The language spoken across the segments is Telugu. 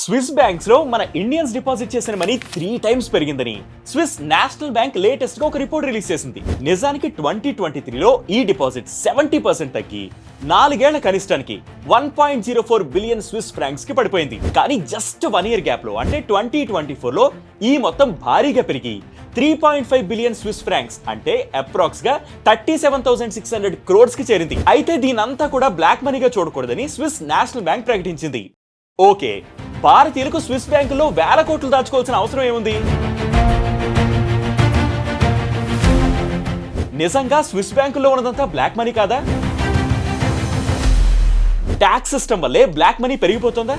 స్విస్ బ్యాంక్స్లో మన ఇండియన్స్ డిపాజిట్ చేసిన మనీ త్రీ టైమ్స్ పెరిగిందని. స్విస్ నేషనల్ బ్యాంక్ లేటెస్ట్గా ఒక రిపోర్ట్ రిలీజ్ చేసింది. నిజానికి ట్వంటీ ట్వంటీ త్రీలో ఈ డిపాజిట్ సెవెంటీ పర్సెంట్ తగ్గి నాలుగేళ్ళ కనిష్టానికి one point zero four billion Swiss ఫ్రాంక్స్కి పడిపోయింది. కానీ జస్ట్ వన్ ఇయర్ గ్యాప్లో అంటే ట్వంటీ ట్వంటీ ఫోర్లో ఈ మొత్తం భారీగా పెరిగి three point five billion Swiss francs అంటే అప్రాక్స్గా thirty seven thousand six hundred క్రోడ్స్కి చేరింది. అయితే దీనంతా కూడా బ్లాక్ మనీగా చూడకూడదని స్విస్ నేషనల్ బ్యాంక్ ప్రకటించింది. ఓకే భారతీయులకు స్విస్ బ్యాంకులో వేల కోట్లు దాచుకోవాల్సిన అవసరం ఏముంది? నిజంగా స్విస్ బ్యాంకుల్లో ఉన్నదంతా బ్లాక్ మనీ కాదా? ట్యాక్స్ సిస్టమ్ వల్లే బ్లాక్ మనీ పెరిగిపోతుందా?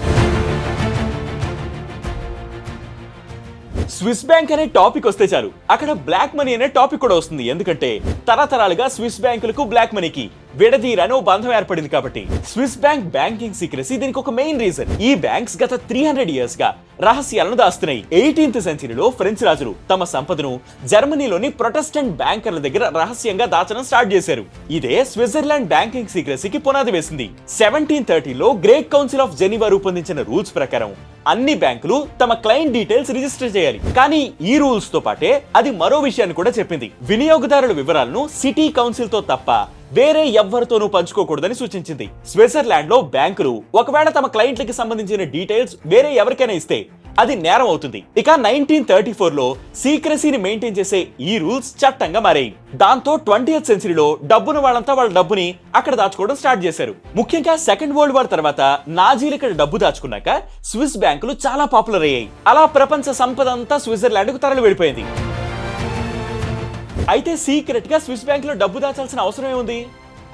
స్విస్ బ్యాంక్ అనే టాపిక్ వస్తే చాలు. అక్కడ బ్లాక్ మనీ అనే టాపిక్ కూడా వస్తుంది. ఎందుకంటే తరతరాలుగా స్విస్ బ్యాంకులకు బ్లాక్ మనీకి విడదీరని ఓ బంధం ఏర్పడింది కాబట్టి స్విస్ బ్యాంక్ బ్యాంకింగ్ సీక్రెసీ దీనికి ఒక మెయిన్ రీజన్. ఈ బ్యాంక్స్ గత త్రీ హండ్రెడ్ ఇయర్స్గా రహస్యాలను దాస్తున్నాయి. ఎయిటీన్త్ సెంచరీలో ఫ్రెంచ్ రాజులు తమ సంపదను జర్మనీలోని ప్రొటెస్టెంట్ బ్యాంకర్ల దగ్గర రహస్యంగా దాచడం స్టార్ట్ చేశారు. ఇదే స్విట్జర్లాండ్ బ్యాంకింగ్ సీక్రెసీకి పునాది వేసింది. సెవెంటీన్ థర్టీలో గ్రేట్ కౌన్సిల్ ఆఫ్ జెనీవా రూపొందించిన రూల్స్ ప్రకారం అన్ని బ్యాంకులు తమ క్లయింట్ డీటెయిల్స్ రిజిస్టర్ చేయాలి. కానీ ఈ రూల్స్తో పాటే అది మరో విషయాన్ని కూడా చెప్పింది. వినియోగదారుల వివరాలను సిటీ కౌన్సిల్తో తప్ప వేరే ఎవ్వరితోనూ పంచుకోకూడదని సూచించింది. స్విట్జర్లాండ్లో బ్యాంకులు ఒకవేళ తమ క్లయింట్లకి సంబంధించిన డీటెయిల్స్ వేరే ఎవరికైనా ఇస్తే అది నేరం అవుతుంది. ఇక నైన్టీన్ థర్టీ ఫోర్లో సీక్రసీని మెయింటైన్ చేసే ఈ రూల్స్ చట్టంగా మారాయి. దాంతో ట్వంటీ సెంచరీలో డబ్బును వాళ్ళంతా వాళ్ళ డబ్బుని అక్కడ దాచుకోవడం స్టార్ట్ చేశారు. ముఖ్యంగా సెకండ్ వరల్డ్ వార్ తర్వాత నాజీలు ఇక్కడ డబ్బు దాచుకున్నాక స్విస్ బ్యాంకులు చాలా పాపులర్ అయ్యాయి. అలా ప్రపంచ సంపద అంతా స్విట్జర్లాండ్కు తరలి వెళ్ళిపోయింది. అయితే సీక్రెట్గా స్విస్ బ్యాంక్లో డబ్బు దాచాల్సిన అవసరం ఏముంది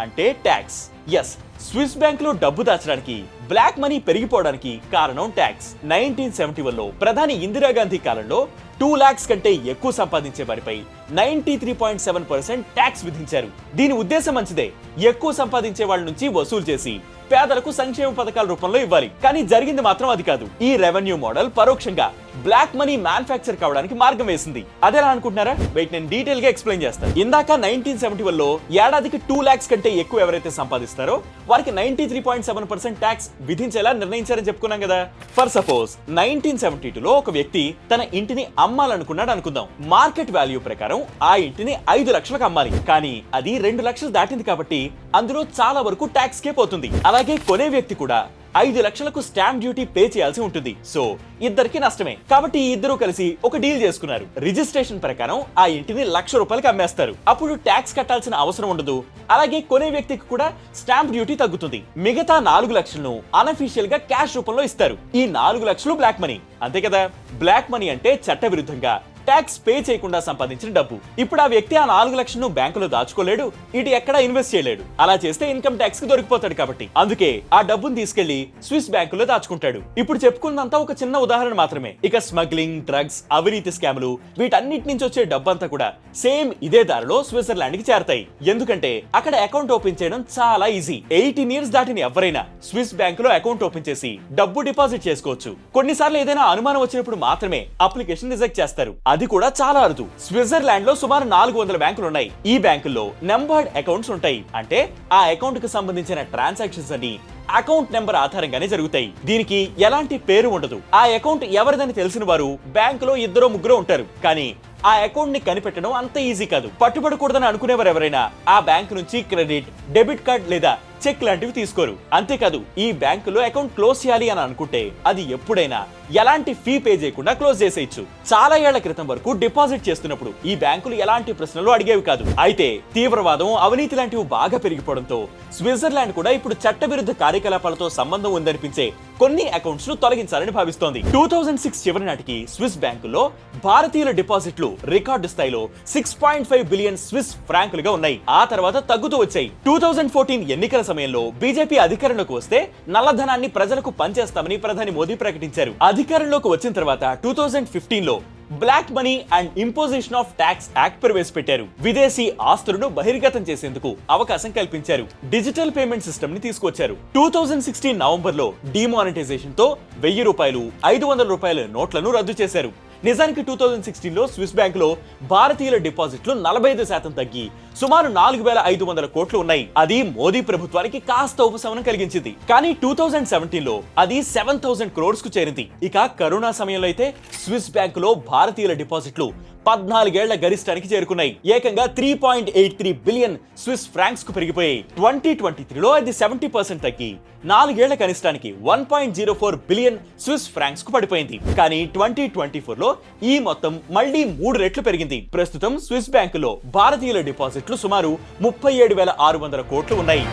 అంటే ట్యాక్స్. ఎస్ స్విస్ బ్యాంక్లో డబ్బు దాచడానికి బ్లాక్ మనీ పెరిగిపోవడానికి కారణం ట్యాక్స్. నైన్టీన్ సెవెంటీ వన్లో ప్రధాని ఇందిరాగాంధీ కాలంలో టూ లాక్స్ కంటే ఎక్కువ సంపాదించే వారిపై ninety three point seven percent tax విధించారు. దీని ఉద్దేశం మంచిదే. ఎక్కువ సంపాదించే వాళ్ళ నుంచి వసూలు చేసి పేదలకు సంక్షేమ పథకాల రూపంలో ఇవ్వాలి. కానీ జరిగింది మాత్రం అది కాదు. ఈ రెవెన్యూ మోడల్ పరోక్షంగా బ్లాక్ మనీ మ్యానుఫ్యాక్చర్ కావడానికి మార్గం వేసింది. అదేలా అనుకుంటున్నారా? వెయిట్ నేను డీటెయిల్గా ఎక్స్ప్లెయిన్ చేస్తాను. ఇందాక నైన్టీన్ సెవెంటీ వన్లో ఏడాదికి టూ లాక్స్ కంటే ఎక్కువ ఎవరైతే సంపాదిస్తారో వారికి ninety three point seven percent tax విధించేలా నిర్ణయించారని చెప్పుకున్నాం కదా. For suppose nineteen seventy two లో ఒక వ్యక్తి తన ఇంటిని అమ్మాలనుకున్నాడు అనుకుందాం. మార్కెట్ వాల్యూ ప్రకారం ఆ ఇంటిని ఐదు లక్షలకు అమ్మాలి. కానీ అది రెండు లక్షలు దాటింది కాబట్టి అందులో చాలా వరకు ట్యాక్స్ కే పోతుంది. అలాగే కొనే వ్యక్తి కూడా ఐదు లక్షలకు స్టాంప్ డ్యూటీ పే చేయాల్సి ఉంటుంది. సో ఇద్దరికి నష్టమే. కాబట్టి ఇద్దరు కలిసి ఒక డీల్ చేసుకున్నారు. రిజిస్ట్రేషన్ ప్రకారం ఆ ఇంటిని లక్ష రూపాయలకి అమ్మేస్తారు. అప్పుడు ట్యాక్స్ కట్టాల్సిన అవసరం ఉండదు. అలాగే కొనే వ్యక్తికి కూడా స్టాంప్ డ్యూటీ తగ్గుతుంది. మిగతా నాలుగు లక్షలను అనఫీషియల్గా క్యాష్ రూపంలో ఇస్తారు. ఈ నాలుగు లక్షలు బ్లాక్ మనీ. అంతే కదా? బ్లాక్ మనీ అంటే చట్టవిరుద్ధంగా ట్యాక్స్ పే చేయకుండా సంపాదించిన డబ్బు. ఇప్పుడు ఆ వ్యక్తి ఆ నాలుగు లక్షలను బ్యాంకులో దాచుకోలేడు ఇటు ఎక్కడా ఇన్వెస్ట్ చేయలేడు. అలా చేస్తే ఇన్కమ్ ట్యాక్స్కి దొరికిపోతాడు కాబట్టి. అందుకే ఆ డబ్బును తీసుకెళ్ళి స్విస్ బ్యాంకులో దాచుకుంటాడు. ఇప్పుడు చెప్పుకున్నంతా ఒక చిన్న ఉదాహరణ మాత్రమే. ఇక స్మగ్లింగ్ డ్రగ్స్ అవినీతి స్కాములు వీటన్నిటి నుంచి వచ్చే డబ్బు అంతా కూడా సేమ్ ఇదే దారిలో స్విట్జర్లాండ్కి చేరతాయి. ఎందుకంటే అక్కడ అకౌంట్ ఓపెన్ చేయడం చాలా ఈజీ. ఎయిటీన్ ఇయర్స్ దాటిన ఎవరైనా స్విస్ బ్యాంకులో అకౌంట్ ఓపెన్ చేసి డబ్బు డిపాజిట్ చేసుకోవచ్చు. కొన్నిసార్లు ఏదైనా అనుమానం వచ్చినప్పుడు మాత్రమే అప్లికేషన్ రిజెక్ట్ చేస్తారు. అది కూడా చాలా అరుదు. స్విట్జర్లాండ్లో సుమారు నాలుగు వందల బ్యాంకులు ఉన్నాయి ఈ బ్యాంకుల్లో నెంబర్డ్ అకౌంట్స్ ఉంటాయి. అంటే ఆ అకౌంట్కు సంబంధించిన ట్రాన్సాక్షన్స్ అన్ని అకౌంట్ నెంబర్ ఆధారంగానే జరుగుతాయి. దీనికి ఎలాంటి పేరు ఉండదు. ఆ అకౌంట్ ఎవరిదని తెలిసిన వారు బ్యాంకులో ఇద్దరు ముగ్గురు ఉంటారు. కానీ ఆ అకౌంట్ని కనిపెట్టడం అంత ఈజీ కాదు. పట్టుబడకూడదని అనుకునేవారు ఎవరైనా ఆ బ్యాంక్ నుంచి క్రెడిట్ డెబిట్ కార్డ్ లేదా చెక్ లాంటివి తీసుకోరు. అంతేకాదు ఈ బ్యాంకులో అకౌంట్ క్లోజ్ చేయాలి అని అనుకుంటే అది ఎప్పుడైనా ఎలాంటి ఫీ పే చేయకుండా క్లోజ్ చేసేయచ్చు. చాలా ఏళ్ళ క్రితం వరకు డిపాజిట్ చేస్తున్నప్పుడు ఈ బ్యాంకులు ఎలాంటి ప్రశ్నలు అడిగేవి కాదు. అయితే తీవ్రవాదం అవినీతి లాంటివి బాగా పెరిగిపోవడంతో స్విట్జర్లాండ్ కూడా ఇప్పుడు చట్టవిరుద్ధ కార్యకలాపాలతో సంబంధం ఉందనిపించే కొన్ని అకౌంట్స్ను తొలగించాలని భావిస్తోంది. టూ థౌజండ్ సిక్స్ చివరి నాటికి స్విస్ బ్యాంకులో భారతీయుల డిపాజిట్లు రికార్డు స్థాయిలో six point five billion Swiss ఫ్రాంకులుగా ఉన్నాయి. ఆ తర్వాత తగ్గుతూ వచ్చాయి. టూ థౌజండ్ ఫోర్టీన్ ఎన్నికల సమయంలో బీజేపీ అధికారంలోకి వస్తే నల్లధనాన్ని ప్రజలకు పంచేస్తామని ప్రధాని మోదీ ప్రకటించారు. అధికారంలోకి వచ్చిన తర్వాత టూ థౌజండ్ ఫిఫ్టీన్లో black money and imposition of tax act ప్రవేశపెట్టారు. విదేశీ ఆస్తులను బహిర్గతం చేసేందుకు అవకాశం కల్పించారు. డిజిటల్ పేమెంట్ సిస్టమ్ని తీసుకొచ్చారు టూ థౌజండ్ సిక్స్టీన్ నవంబర్లో డిమానిటైజేషన్తో వెయ్యి రూపాయలు ఐదు వందల రూపాయల నోట్లను రద్దు చేశారు. నిజానికి టూ థౌజండ్ సిక్స్టీన్లో స్విస్ బ్యాంక్లో భారతీయుల డిపాజిట్లు నలభై ఐదు శాతం తగ్గి సుమారు నాలుగు వేల ఐదు వందల కోట్లు ఉన్నాయి. అది మోదీ ప్రభుత్వానికి కాస్త ఉపశమనం కలిగించింది. కానీ టూ థౌజండ్ సెవెంటీన్లో అది సెవెన్ థౌసండ్ క్రోడ్స్కు చేరింది. ఇక కరోనా సమయంలో అయితే స్విస్ బ్యాంక్లో భారతీయుల డిపాజిట్లు పద్నాలుగేళ్ళ గరిష్టానికి చేరుకున్నాయి. ఏకంగా three point eight three billion Swiss ఫ్రాంక్స్కు పెరిగిపోయాయి. ట్వంటీ ట్వంటీ త్రీలో అది సెవెంటీ పర్సెంట్ తగ్గి నాలుగేళ్ళ కనిష్టానికి one point zero four billion Swiss ఫ్రాంక్స్కు పడిపోయింది. కానీ ట్వంటీ ట్వంటీ ఫోర్లో ఈ మొత్తం మళ్ళీ మూడు రెట్లు పెరిగింది. ప్రస్తుతం స్విస్ బ్యాంకులో భారతీయుల డిపాజిట్ డిపాజిట్లు సుమారు ముప్పై ఏడు వేల ఆరు వందల కోట్లు ఉన్నాయి.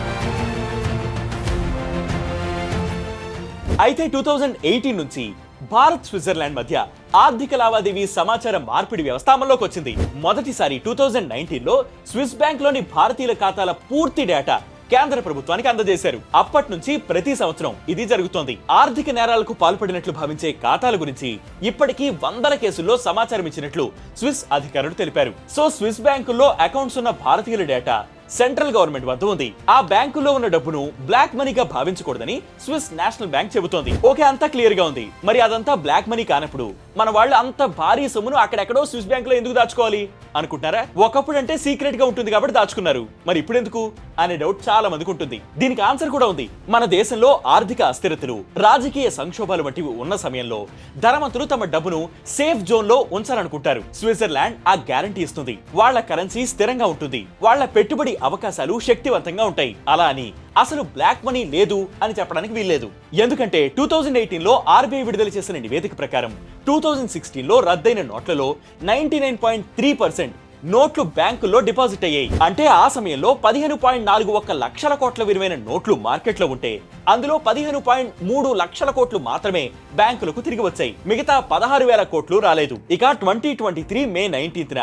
అయితే టూ థౌజండ్ ఎయిటీన్ నుంచి భారత్ స్విట్జర్లాండ్ మధ్య ఆర్థిక లావాదేవీ సమాచార మార్పిడి వ్యవస్థ అమల్లోకి వచ్చింది. మొదటిసారి టూ థౌజండ్ నైన్టీన్లో స్విస్ బ్యాంక్లోని భారతీయుల ఖాతాల పూర్తి డేటా కేంద్ర ప్రభుత్వానికి అందజేశారు. అప్పటి నుంచి ప్రతి సంవత్సరం ఇది జరుగుతోంది. ఆర్థిక నేరాలకు పాల్పడినట్లు భావించే ఖాతాల గురించి ఇప్పటికీ వందల కేసుల్లో సమాచారం ఇచ్చినట్లు స్విస్ అధికారులు తెలిపారు. సో స్విస్ బ్యాంకుల్లో అకౌంట్స్ ఉన్న భారతీయుల డేటా సెంట్రల్ గవర్నమెంట్ వద్ద ఉంది. ఆ బ్యాంకులో ఉన్న డబ్బును బ్లాక్ మనీగా భావించకూడదని స్విస్ నేషనల్ బ్యాంక్ చెబుతోంది. ఓకే అంతా క్లియర్గా ఉంది. మరి అదంతా బ్లాక్ మనీ కానప్పుడు మన వాళ్ళు అంత భారీ సొమ్మును అక్కడెక్కడో స్విస్ బ్యాంక్లో ఎందుకు దాచుకోవాలి? అనుకుంటున్నారా? ఒకప్పుడు అంటే సీక్రెట్గా ఉంటుంది కాబట్టి దాచుకున్నారు. మరి ఇప్పుడు ఎందుకు? అనే డౌట్ చాలా మందికి ఉంటుంది. దీనికి ఆన్సర్ కూడా ఉంది. మన దేశంలో ఆర్థిక అస్థిరతలు రాజకీయ సంక్షోభాలు వంటివి ఉన్న సమయంలో ధనవంతులు తమ డబ్బును సేఫ్ జోన్లో ఉంచాలనుకుంటారు. స్విట్జర్లాండ్ ఆ గ్యారంటీ ఇస్తుంది. వాళ్ళ కరెన్సీ స్థిరంగా ఉంటుంది. వాళ్ళ పెట్టుబడి అవకాశాలు శక్తివంతంగా ఉంటాయి. అలా అని అసలు బ్లాక్ మనీ లేదు అని చెప్పడానికి వీల్లేదు. ఎందుకంటే టూ థౌజండ్ ఎయిటీన్లో ఆర్బీఐ విడుదల చేసిన నివేదిక ప్రకారం టూ థౌజండ్ సిక్స్టీన్లో రద్దయిన నోట్లలో ninety nine point three percent నోట్లు బ్యాంకుల్లో డిపాజిట్ అయ్యాయి. అంటే ఆ సమయంలో పదిహేను పాయింట్ నాలుగు ఒక్క లక్షల కోట్ల విలువైన నోట్లు మార్కెట్లో ఉంటే అందులో పదిహేను పాయింట్ మూడు లక్షల కోట్లు మాత్రమే బ్యాంకులకు తిరిగి వచ్చాయి. మిగతా పదహారు వేల కోట్లు రాలేదు. ఇక twenty twenty three May nineteenth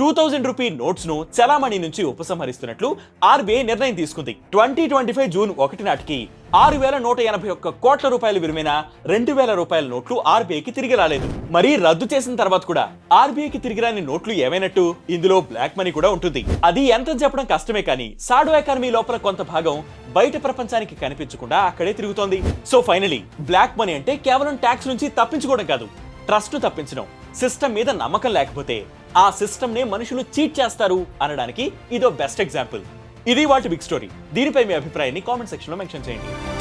two thousand rupee నోట్స్ను చలామణి నుంచి ఉపసంహరిస్తున్నట్లు ఆర్బీఐ నిర్ణయం తీసుకుంది. ట్వంటీ ట్వంటీ ఫైవ్ జూన్ ఒకటి నాటికి ఆరు వేల నూట ఎనభై ఒక్క కోట్ల రూపాయల విలువైన రెండు వేల రూపాయల నోట్లు ఆర్బీఐకి తిరిగి రాలేదు. మరి రద్దు చేసిన తర్వాత కూడా ఆర్బీఐకి తిరిగి రాని నోట్లు ఏమైనట్టు ఇందులో బ్లాక్ మనీ కూడా ఉంటుంది. అది ఎంత చెప్పడం కష్టమే కానీ సాడో ఎకానమీ లోపల కొంత భాగం బయట ప్రపంచానికి కనిపించకుండా అక్కడే తిరుగుతోంది. సో ఫైనలీ బ్లాక్ మనీ అంటే కేవలం ట్యాక్స్ నుంచి తప్పించుకోవడం కాదు ట్రస్ట్ తప్పించడం. సిస్టమ్ మీద నమ్మకం లేకపోతే ఆ సిస్టమ్నే మనుషులు చీట్ చేస్తారు అనడానికి ఇదో బెస్ట్ ఎగ్జాంపుల్ ఇది వాటి బిగ్ స్టోరీ దీనిపై మీ అభిప్రాయాన్ని కామెంట్ సెక్షన్లో మెన్షన్ చేయండి.